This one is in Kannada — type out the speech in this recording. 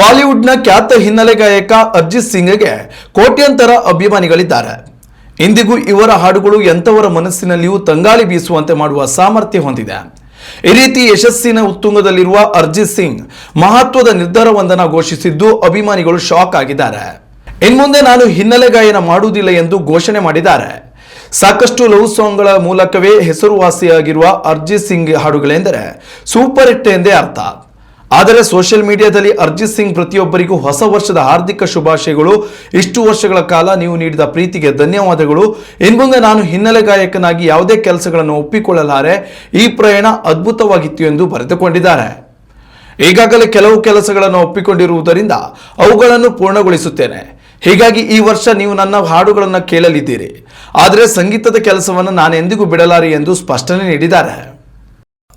ಬಾಲಿವುಡ್ನ ಖ್ಯಾತ ಹಿನ್ನೆಲೆ ಗಾಯಕ ಅರ್ಜಿತ್ ಸಿಂಗ್ಗೆ ಕೋಟ್ಯಂತರ ಅಭಿಮಾನಿಗಳಿದ್ದಾರೆ. ಇಂದಿಗೂ ಇವರ ಹಾಡುಗಳು ಎಂಥವರ ಮನಸ್ಸಿನಲ್ಲಿಯೂ ತಂಗಾಳಿ ಬೀಸುವಂತೆ ಮಾಡುವ ಸಾಮರ್ಥ್ಯ ಹೊಂದಿದೆ. ಈ ರೀತಿ ಯಶಸ್ಸಿನ ಉತ್ತುಂಗದಲ್ಲಿರುವ ಅರ್ಜಿತ್ ಸಿಂಗ್ ಮಹತ್ವದ ನಿರ್ಧಾರವೊಂದನ್ನು ಘೋಷಿಸಿದ್ದು ಅಭಿಮಾನಿಗಳು ಶಾಕ್ ಆಗಿದ್ದಾರೆ. ಇನ್ಮುಂದೆ ನಾನು ಹಿನ್ನೆಲೆ ಗಾಯನ ಮಾಡುವುದಿಲ್ಲ ಎಂದು ಘೋಷಣೆ ಮಾಡಿದ್ದಾರೆ. ಸಾಕಷ್ಟು ಲವ್ ಸಾಂಗ್ಗಳ ಮೂಲಕವೇ ಹೆಸರುವಾಸಿಯಾಗಿರುವ ಅರ್ಜಿತ್ ಸಿಂಗ್ ಹಾಡುಗಳೆಂದರೆ ಸೂಪರ್ ಹಿಟ್ ಎಂದೇ ಅರ್ಥ. ಆದರೆ ಸೋಷಿಯಲ್ ಮೀಡಿಯಾದಲ್ಲಿ ಅರ್ಜಿತ್ ಸಿಂಗ್ ಪ್ರತಿಯೊಬ್ಬರಿಗೂ ಹೊಸ ವರ್ಷದ ಹಾರ್ದಿಕ ಶುಭಾಶಯಗಳು. ಇಷ್ಟು ವರ್ಷಗಳ ಕಾಲ ನೀವು ನೀಡಿದ ಪ್ರೀತಿಗೆ ಧನ್ಯವಾದಗಳು. ಇನ್ಮುಂದೆ ನಾನು ಹಿನ್ನೆಲೆ ಗಾಯಕನಾಗಿ ಯಾವುದೇ ಕೆಲಸಗಳನ್ನು ಒಪ್ಪಿಕೊಳ್ಳಲಾರೆ, ಈ ಪ್ರಯಾಣ ಅದ್ಭುತವಾಗಿತ್ತು ಎಂದು ಬರೆದುಕೊಂಡಿದ್ದಾರೆ. ಈಗಾಗಲೇ ಕೆಲವು ಕೆಲಸಗಳನ್ನು ಒಪ್ಪಿಕೊಂಡಿರುವುದರಿಂದ ಅವುಗಳನ್ನು ಪೂರ್ಣಗೊಳಿಸುತ್ತೇನೆ. ಹೀಗಾಗಿ ಈ ವರ್ಷ ನೀವು ನನ್ನ ಹಾಡುಗಳನ್ನು ಕೇಳಲಿದ್ದೀರಿ. ಆದರೆ ಸಂಗೀತದ ಕೆಲಸವನ್ನು ನಾನೆಂದಿಗೂ ಬಿಡಲಾರೆ ಎಂದು ಸ್ಪಷ್ಟನೆ ನೀಡಿದ್ದಾರೆ.